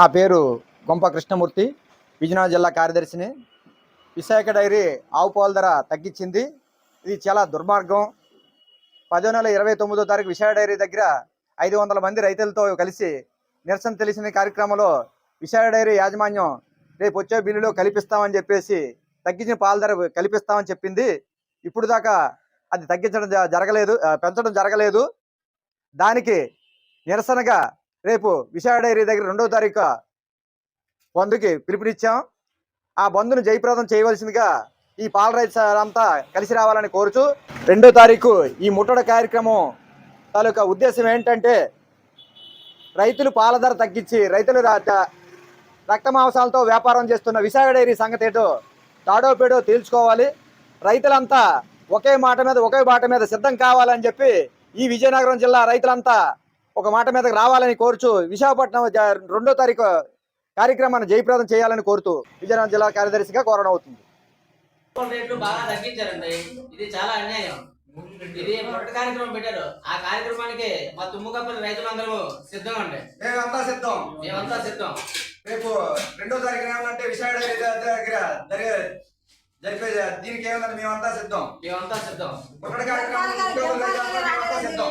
నా పేరు గొంప కృష్ణమూర్తి విజయనగరం జిల్లా కార్యదర్శిని. విశాఖ డైరీ ఆవు పాల ధర తగ్గించింది. ఇది చాలా దుర్మార్గం. పదో నెల ఇరవై తొమ్మిదో తారీఖు విశాఖ డైరీ దగ్గర ఐదు వందల మంది రైతులతో కలిసి నిరసన తెలిసిన కార్యక్రమంలో విశాఖ డైరీ యాజమాన్యం రేపు వచ్చే బిల్లులో కల్పిస్తామని చెప్పేసి తగ్గించిన పాల ధర కల్పిస్తామని చెప్పింది. ఇప్పుడు దాకా అది తగ్గించడం జ- జరగలేదు పెంచడం జరగలేదు. దానికి నిరసనగా రేపు విశాఖ డైరీ దగ్గర రెండో తారీఖు బంధుకి పిలుపునిచ్చాం. ఆ బంధును జయప్రదం చేయవలసిందిగా ఈ పాల రైతులంతా కలిసి రావాలని కోరుచు. రెండో తారీఖు ఈ ముట్టడ కార్యక్రమం తాలూకా ఉద్దేశం ఏంటంటే రైతులు పాల ధర తగ్గించి రైతులు రా- రక్త మాంసాలతో వ్యాపారం చేస్తున్న విశాఖ డైరీ సంగతి ఏటో తాడో పేడో తేల్చుకోవాలి. రైతులంతా ఒకే మాట మీద ఒకే మాట మీద సిద్ధం కావాలని చెప్పి ఈ విజయనగరం జిల్లా రైతులంతా ఒక మాట మీదకి రావాలని కోరుచు విశాఖపట్నం రెండో తారీఖు కార్యక్రమాన్ని జయప్రదం చేయాలని కోరుతూ విజయనగరం జిల్లా కార్యదర్శిగా కోరడం అవుతుంది. పెట్రోల్ రేట్లు బాగా తగ్గించారండి. ఇది చాలా అన్యాయం. ఇది మొదటి కార్యక్రమం పెట్టారు. ఆ కార్యక్రమానికి మా తుమ్ముకప్పని రైతులందరూ సిద్ధం అండి మేమంతా సిద్ధం. మేమంతా సిద్ధం. రేపు రెండో తారీఖు ఏమన్నంటే విశాఖ దగ్గర జరిగే జరిపే దీనికి ఏమన్నా మేమంతా సిద్ధం. మేమంతా సిద్ధం. ముట్టడి కార్యక్రమం సిద్ధం.